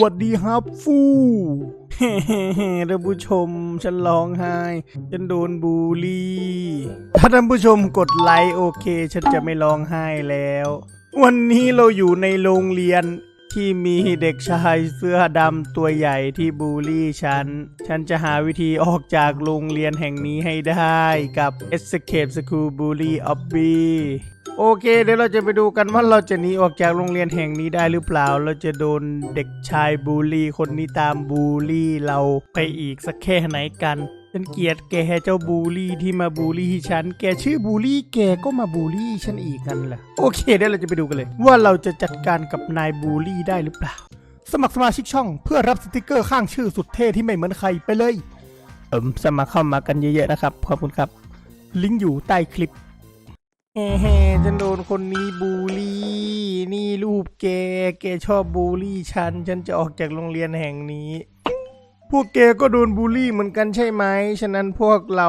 วัสดีครับฟูเฮ้ๆท่านผู้ชม ฉันร้องไห้ ฉันโดนบูลลี่ ถ้าท่านผู้ชมกดไลค์โอเค ฉันจะไม่ร้องไห้แล้ว วันนี้เราอยู่ในโรงเรียน ที่มีเด็กชายเสื้อดำตัวใหญ่ที่บูลลี่ฉัน ฉันจะหาวิธีออกจากโรงเรียนแห่งนี้ให้ได้กับ Escape School Bully Obby โอเค เดี๋ยวเราจะไปดูกันว่าเราจะหนีออกจากโรงเรียนแห่งนี้ได้หรือเปล่า เราจะโดนเด็กชายบูลลี่ คนนี้ตามบูลลี่เราไปอีกสักแค่ไหนกัน ฉันเกลียดแกเจ้าบูลี่ที่มาบูลี่ฉัน แกชื่อบูลี่แกก็มาบูลี่ฉันอีกกันแหละโอเคเดี๋ยวเราจะไปดูกันเลย ว่าเราจะจัดการกับนายบูลี่ได้หรือเปล่า สมัครสมาชิกช่องเพื่อรับสติกเกอร์ข้างชื่อสุดเท่ที่ไม่เหมือนใครไปเลย เอิมสมัครเข้ามากันเยอะๆนะครับขอบคุณครับ ลิงก์อยู่ใต้คลิปเฮ้เฮ้ฉันโดนคนนี้บูลลี่ นี่รูปแก แกชอบบูลลี่ฉัน ฉันจะออกจากโรงเรียนแห่งนี้ พวกแกก็โดนบูลลี่เหมือนกันใช่ไหม ฉะนั้นพวกเรา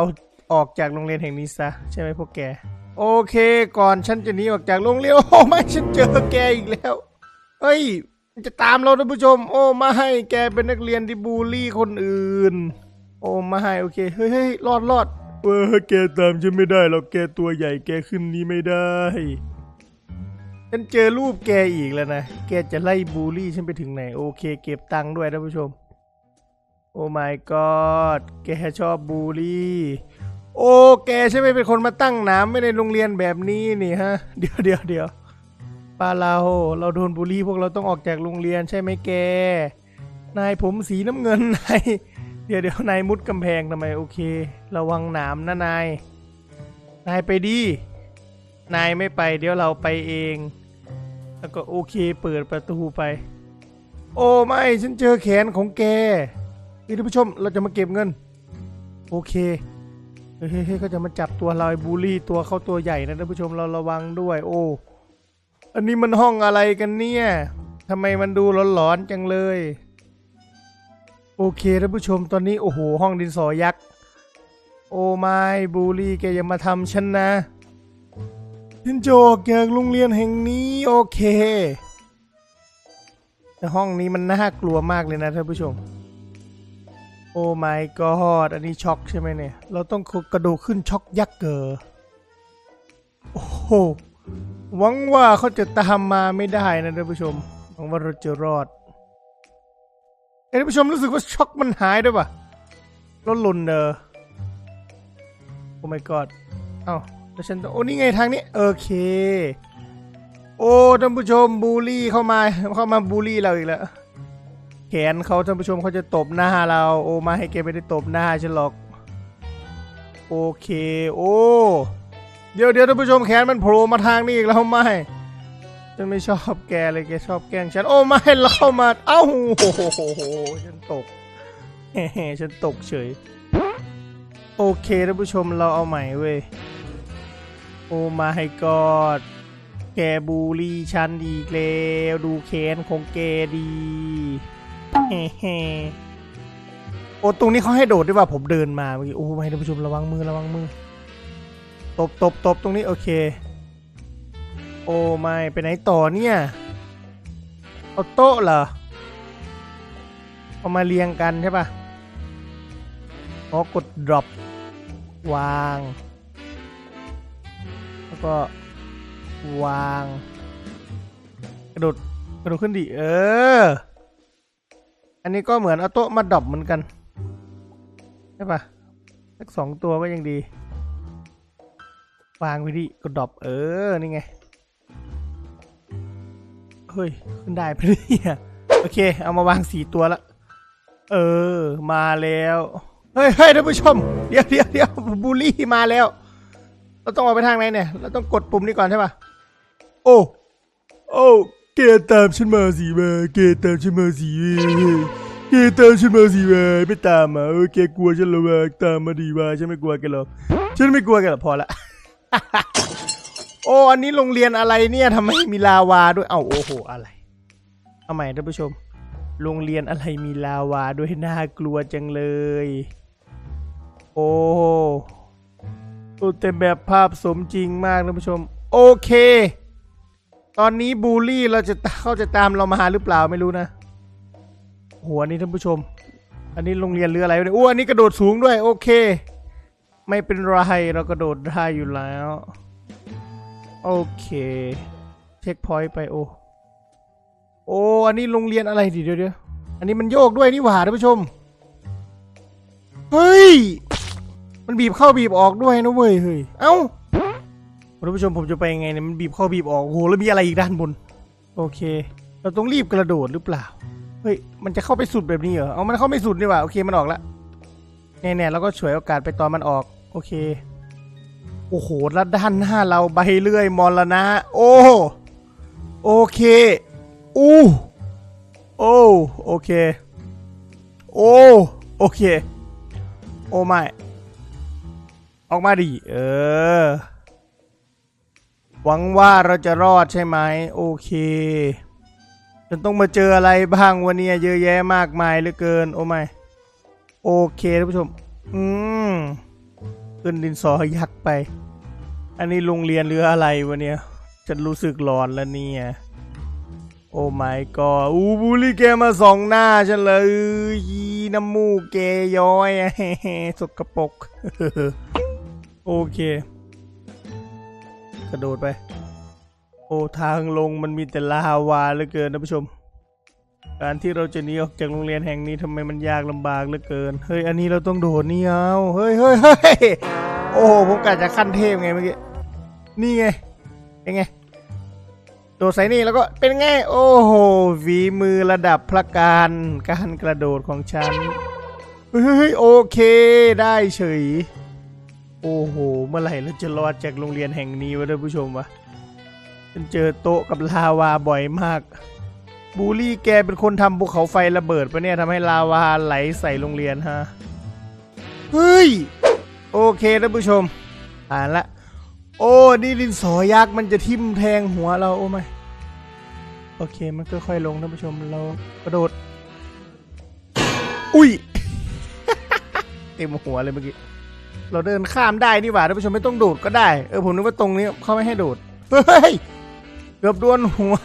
ออกจากโรงเรียนแห่งนี้ซะ ใช่ไหมพวกแก โอเค ก่อนฉันจะหนีออกจากโรงเรียน โอ้ไม่ฉันเจอแกอีกแล้ว เฮ้ยมันจะตามเราท่านผู้ชม โอ้ไม่แกเป็นนักเรียนที่บูลลี่คนอื่น โอ้ไม่โอเค เฮ้ยเฮ้ยรอดรอดเออแกตามฉันไม่ได้หรอกแกตัวใหญ่แกขึ้นนี้ไม่ได้ ฉันเจอรูปแกอีกแล้วนะ แกจะไล่บูลลี่ฉันไปถึงไหน โอเค เก็บตังค์ด้วยท่านผู้ชม โอ้ my god แกชอบบูลลี่ โอ้ แกใช่ไหมเป็นคนมาตั้งน้ำไม่ในโรงเรียนแบบนี้นี่ฮะ เดี๋ยวเดี๋ยวเดี๋ยวป้าเราเราโดนบูลลี่พวกเราต้องออกจากโรงเรียนใช่ไหมแก นายผมสีน้ำเงินนาย เดี๋ยวเดี๋ยวนายมุดกำแพงทำไมโอเค ระวังหนามนะนาย นายไปดินายไม่ไปเดี๋ยวเราไปเอง แล้วก็โอเคเปิดประตูไป โอ้ไม่ฉันเจอแขนของแก นี่ท่านผู้ชมเราจะมาเก็บเงิน โอเคเฮ้ยเฮ้ยเฮ้ยเขาจะมาจับตัวเราไอ้บูลลี่ตัวเข้าตัวใหญ่นะท่านผู้ชมเราระวังด้วย โอ้อันนี้มันห้องอะไรกันเนี่ยทำไมมันดูหลอนๆจังเลย โอเคท่านผู้ชมตอนนี้โอ้โหห้องดินสอยักษ์โอ้ไม่บูลลี่แกอย่ามาทำฉันนะฉันโจะออกจากโรงเรียนแห่งนี้โอเคแต่ห้องนี้มันน่ากลัวมากเลยนะท่านผู้ชม โอ้ my god อันนี้ช็อกใช่ไหมเนี่ย เราต้องกระโดดขึ้นช็อกยักษ์เกอร์โอ้โหหวังว่าเขาจะตามมาไม่ได้นะท่านผู้ชมหวังว่าเราจะรอดเอ้ท่านผู้ชมรู้สึกว่าช็อกมันหายด้วยปะลดหล่นเนอโอ้ my god เอ้าแล้วฉันโอ้นี่ไงทางนี้โอเค โอ้ท่านผู้ชมบูลลี่เข้ามาเข้ามาบูลลี่เราอีกแล้ว แขนเขาท่านผู้ชมเขาจะตบหน้าเราโอมาให้แกไม่ได้ตบหน้าฉันหรอกโอเคโอ้เดี๋ยวเดี๋ยวท่านผู้ชมแขนมันโผล่มาทางนี้อีกแล้วไม่ฉันไม่ชอบแกเลยแกชอบแกล้งฉันโอ้ไม่เรามาเอ้าโอ้โหฉันตกเฮ้ฉันตกเฉยโอเคท่านผู้ชมเราเอาใหม่เว้ยโอ้มาให้กอดแกบูลี่ฉันอีกแล้วดูแขนของแกดี โอ้ตรงนี้เขาให้โดดด้วยว่าผมเดินมาเมื่อกี้โอ้ไม่ท่านผู้ชมระวังมือระวังมือตบตบตบตรงนี้โอเค โอ้ไม่ไปไหนต่อเนี่ยเอาโต๊ะเหรอเอามาเรียงกันใช่ปะอ๋อกด drop วาง แล้วก็วาง กระโดดกระโดดขึ้นดิเออ อันนี้ก็เหมือนเอาโต๊ะมาดอปเหมือนกัน ใช่ปะสักสองตัวก็ยังดี วางไว้ดิก็ดอปเออ นี่ไง เฮ้ย ขึ้นได้ไปะเนี่ยโอเค เอามาวางสี่ตัวละ เออ มาแล้ว เฮ้ยเฮ้ยท่านผู้ชม เดี๋ยวเดี๋ยวเดี๋ยวบูลลี่มาแล้ว เราต้องออกไปทางไหนเนี่ย เราต้องกดปุ่มนี้ก่อนใช่ปะโอ้ โอ้ กตามฉันมาสิมาแกตามฉันมาสิเว้ยแกตามฉันมาสิมาไม่ตามมาเออแกกลัวฉันหรอวะตามมาดีว่าฉันไม่กลัวแกหรอกฉันไม่กลัวแกหรอกพอละโอ้อันนี้โรงเรียนอะไรเนี่ยทำไมมีลาวาด้วยเอ้าโอ้โหอะไรเอาใหม่ท่านผู้ชม โรงเรียนอะไรมีลาวาด้วยน่ากลัวจังเลย โอ้โอ้แต่แบบภาพสมจริงมากท่านผู้ชม โอเค ตอนนี้บูลลี่เราจะเขาจะตามเรามาหาหรือเปล่าไม่รู้นะโหอันนี้ท่านผู้ชม อันนี้โรงเรียนหรืออะไรเนี่ยอ้อันนี้กระโดดสูงด้วย โอเค ไม่เป็นไรเรากระโดดได้อยู่แล้ว โอเค เช็คพอยต์ไปโอโอ้อันนี้โรงเรียนอะไรดิเดี๋ยวเดี๋ยวอันนี้มันโยกด้วยนี่หว่าท่านผู้ชม เฮ้ย มันบีบเข้าบีบออกด้วยนะเว้ยเฮ้ยเอ้า ท่านผู้ชมผมจะไปยังไงเนี่ยมันบีบเข้าบีบออกโอ้โหแล้วมีอะไรอีกด้านบน โอเค เราต้องรีบกระโดดหรือเปล่าเฮ้ยมันจะเข้าไปสุดแบบนี้เหรอเอามันเข้าไม่สุดนี่หว่าโอเคมันออกละแน่ๆแล้วก็ฉวยโอกาสไปตอนมันออก โอเค โอ้โหแล้วด้านหน้าเราใบเลื่อยมรณะ โอ้โอเคอู้โอ้โอเคโอ้โอเค โอ้ไม่ออกมาดิเออ หวังว่าเราจะรอดใช่ไหมโอเคฉันต้องมาเจออะไรบ้างวันนี้เยอะแยะมากมายเหลือเกินโอ้ไม่โอเคท่านผู้ชม อืมขึ้นดินสอยักษ์ไป อันนี้โรงเรียนหรืออะไรวะเนี่ยฉันรู้สึกหลอนแล้วเนี่ยโอ้ my god อูบูลลี่แกมาสองหน้าฉันเลยยีน้ำมูกแกย้อยสกปรกโอเค กระโดดไป โอ้ทางลงมันมีแต่ลาวาเหลือเกินท่านผู้ชม การที่เราจะหนีออกจากโรงเรียนแห่งนี้ทำไมมันยากลำบากเหลือเกิน เฮ้ยอันนี้เราต้องโดดนี่เอาเฮ้ยเฮ้ยเฮ้ยโอ้โหผมกะจะขั้นเทพไงเมื่อกี้นี่ไงเป็นไงโดดใส่นี่แล้วก็เป็นไงโอ้โหฝีมือระดับพระการการกระโดดของฉันเฮ้ยโอเคได้เฉย โอ้โห เมื่อไหร่เราจะรอดจากโรงเรียนแห่งนี้วะท่านผู้ชมวะฉันเจอโต๊ะกับลาวาบ่อยมาก บูลี่แกเป็นคนทำภูเขาไฟระเบิดปะเนี่ยทำให้ลาวาไหลใส่โรงเรียนฮะ เฮ้ย โอเคท่านผู้ชม อ่านละ โอ้ นี่ดินสอยักษ์มันจะทิ่มแทงหัวเราโอ้ไม่โอเค มันก็ค่อยลงท่านผู้ชม เรากระโดด อุ้ย เต็มหัวเลยเมื่อกี้ เราเดินข้ามได้นี่หว่าท่านผู้ชมไม่ต้องโดดก็ได้ เออผมนึกว่าตรงนี้เขาไม่ให้โดดเฮ้ย เกือบโดนหัว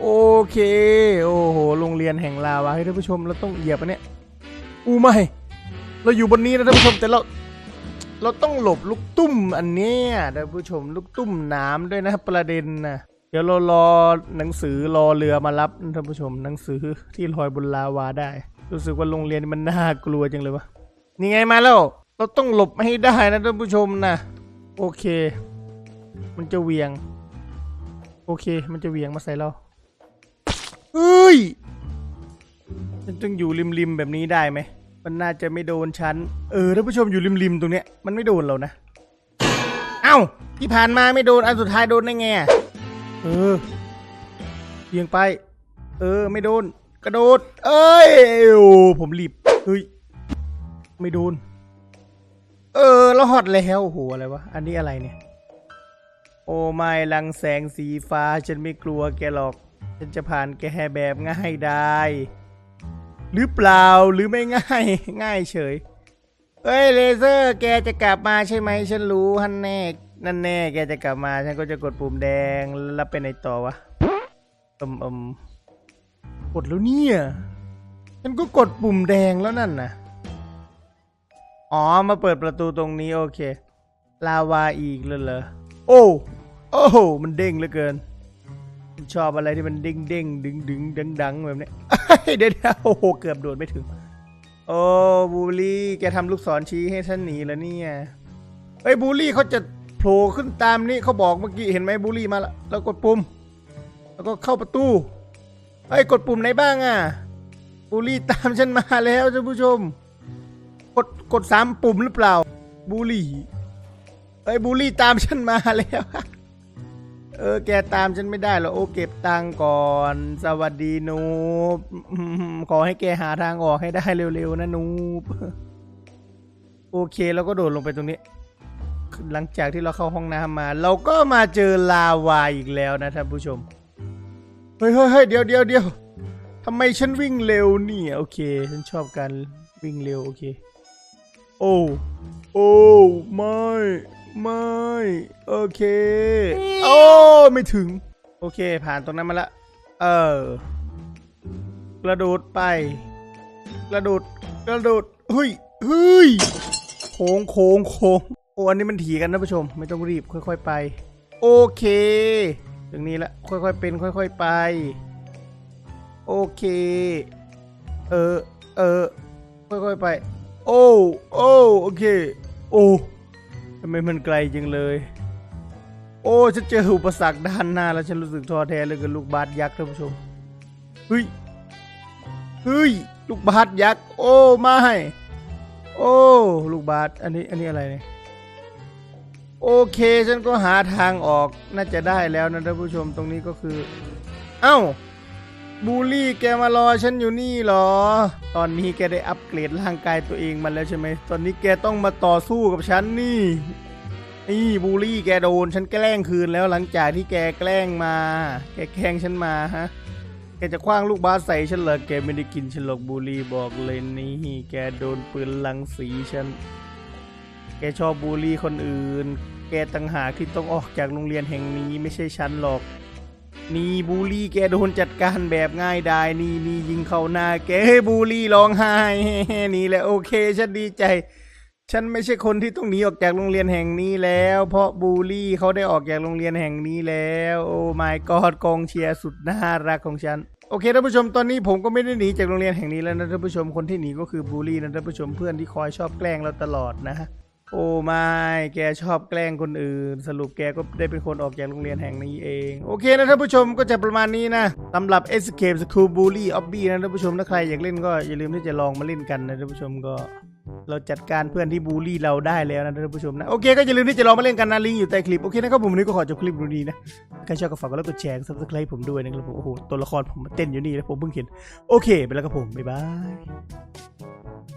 โอเค โอ้โห โรงเรียนแห่งลาวาให้ท่านผู้ชมเราต้องเหยียบอันเนี้ยอู้ไม่ เราอยู่บนนี้นะท่านผู้ชมแต่เรา เราต้องหลบลูกตุ้มอันเนี้ยท่านผู้ชมลูกตุ้มน้ำด้วยนะประเด็นนะเดี๋ยวเรารอหนังสือรอเรือมารับท่านผู้ชมหนังสือที่ลอยบนลาวาได้ รู้สึกว่าโรงเรียนมันน่ากลัวจังเลยวะ นี่ไงมาแล้ว เราต้องหลบให้ได้นะท่านผู้ชมนะ โอเค มันจะเวียง โอเค มันจะเวียงมาใส่เราเฮ้ยฉันต้องอยู่ริมๆแบบนี้ได้ไหม มันน่าจะไม่โดนฉัน เออท่านผู้ชมอยู่ริมๆตรงเนี้ย มันไม่โดนเรานะ เอ้า ที่ผ่านมาไม่โดน อันสุดท้ายโดนได้ไง เออเอียงไป เออ ไม่โดน กระโดด เอ้ย โอ้ ผมรีบ เฮ้ย ไม่โดน เออแล้วฮอตแล้วโอ้โหอะไรวะ อันนี้อะไรเนี่ย โอ้ไม่ลังแสงสีฟ้า ฉันไม่กลัวแกหรอก ฉันจะผ่านแกแบบง่ายได้ หรือเปล่าหรือไม่ง่าย ง่ายเฉย เอ้ยเลเซอร์แกจะกลับมาใช่ไหม ฉันรู้ฮันแน่ นั่นแน่ แกจะกลับมา ฉันก็จะกดปุ่มแดงแล้วเป็นไอต่อวะอืมอืมกดแล้วเนี่ย ฉันก็กดปุ่มแดงแล้วนั่นนะ อ๋อ มาเปิดประตูตรงนี้โอเค ลาวาอีกเลยเหรอ โอ้ โอ้โห มันเด้งเหลือเกิน ชอบอะไรที่มันเด้งเด้งดึงดึงดังดังแบบเนี้ยเดี๋ยวเดี๋ยวโอ้โห เกือบโดดไม่ถึง โอ้บูลลี่แกทำลูกศรชี้ให้ฉันหนีแล้วเนี่ยเฮ้ยบูลลี่เขาจะโผล่ขึ้นตามนี่เขาบอกเมื่อกี้เห็นไหมบูลลี่มาแล้วแล้วกดปุ่ม แล้วก็เข้าประตูเฮ้ยกดปุ่มไหนบ้างอะบูลลี่ตามฉันมาแล้วท่านผู้ชม กดสามปุ่มหรือเปล่า บูลลี่เฮ้ยบูลลี่ตามฉันมาแล้ว เออ แกตามฉันไม่ได้หรอกโอเก็บตังก่อน สวัสดีนูบขอให้แกหาทางออกให้ได้เร็วๆนะนูบโอเคแล้วก็โดดลงไปตรงนี้ หลังจากที่เราเข้าห้องน้ำมา เราก็มาเจอลาวาอีกแล้วนะท่านผู้ชม เฮ้ยเฮ้ยเฮ้ยเดี๋ยวเดี๋ยวเดี๋ยวทำไมฉันวิ่งเร็วเนี่ย โอเค ฉันชอบการวิ่งเร็ว โอเค โอ้โอ้ไม่ไม่โอเค โอ้ไม่ถึง โอเค ผ่านตรงนั้นมาละ เออกระโดดไป กระโดดกระโดดเฮ้ยเฮ้ยโค้งโค้งโค้งโอ้อันนี้มันถีกันนะผู้ชม ไม่ต้องรีบค่อย ๆ ไป โอเคถึงนี้ละค่อยๆเป็น ค่อย ๆไป โอเค เออเออค่อยๆไป โอ้โอ้โอเค โอ้ทำไมมันไกลจังเลย โอ้ฉันเจออุปสรรคด้านหน้าแล้วฉันรู้สึกท้อแท้เลยกับลูกบาสยักษ์ท่านผู้ชมเฮ้ยเฮ้ยลูกบาสยักษ์โอ้ไม่โอ้ลูกบาสอันนี้อันนี้อะไรเนี่ยโอเคฉันก็หาทางออกน่าจะได้แล้วนะท่านผู้ชมตรงนี้ก็คือ เอ้า บูลลี่แกมารอฉันอยู่นี่เหรอ ตอนนี้แกได้อัปเกรดร่างกายตัวเองมาแล้วใช่ไหม ตอนนี้แกต้องมาต่อสู้กับฉันนี่ นี่บูลลี่แกโดนฉันแกล้งคืนแล้วหลังจากที่แกแกล้งมา แกแกล้งฉันมาฮะ แกจะคว้างลูกบาสใส่ฉันเหรอ แกไม่ได้กินฉันหรอกบูลลี่บอกเลยนี่แกโดนปืนลังสีฉัน แกชอบบูลลี่คนอื่น แกต่างหากที่ต้องออกจากโรงเรียนแห่งนี้ไม่ใช่ฉันหรอก นี่บูลลี่แกโดนจัดการแบบง่ายดายนี่นี่ยิงเข้าหน้าแกเฮ้บูลลี่ร้องไห้นี่แหละโอเคฉันดีใจ ฉันไม่ใช่คนที่ต้องหนีออกจากโรงเรียนแห่งนี้แล้ว เพราะบูลลี่เขาได้ออกจากโรงเรียนแห่งนี้แล้ว โอ้ my god กองเชียร์สุดน่ารักของฉันโอเคท่านผู้ชมตอนนี้ผมก็ไม่ได้หนีจากโรงเรียนแห่งนี้แล้วนะท่านผู้ชมคนที่หนีก็คือบูลลี่นะท่านผู้ชมเพื่อนที่คอยชอบแกล้งเราตลอดนะ โอ้ไม่แกชอบแกล้งคนอื่น สรุปแกก็ได้เป็นคนออกจากโรงเรียนแห่งนี้เอง โอเคนะท่านผู้ชมก็จะประมาณนี้นะสำหรับ Escape School Bully Obby นะท่านผู้ชมถ้าใครอยากเล่นก็อย่าลืมที่จะลองมาเล่นกันนะท่านผู้ชมก็เราจัดการเพื่อนที่บูลลี่เราได้แล้วนะท่านผู้ชมนะ โอเคก็อย่าลืมที่จะลองมาเล่นกันนะลิงก์อยู่ใต้คลิป โอเคนะครับผมวันนี้ก็ขอจบคลิปดูนี้นะ ใครชอบก็ฝากกดไลค์กดแชร์ซับสไครต์ผมด้วยนะครับผมโอ้โหตัวละครผมมาเต้นอยู่นี่แล้วผมเพิ่งเห็น โอเคไปแล้วครับผมบ๊ายบาย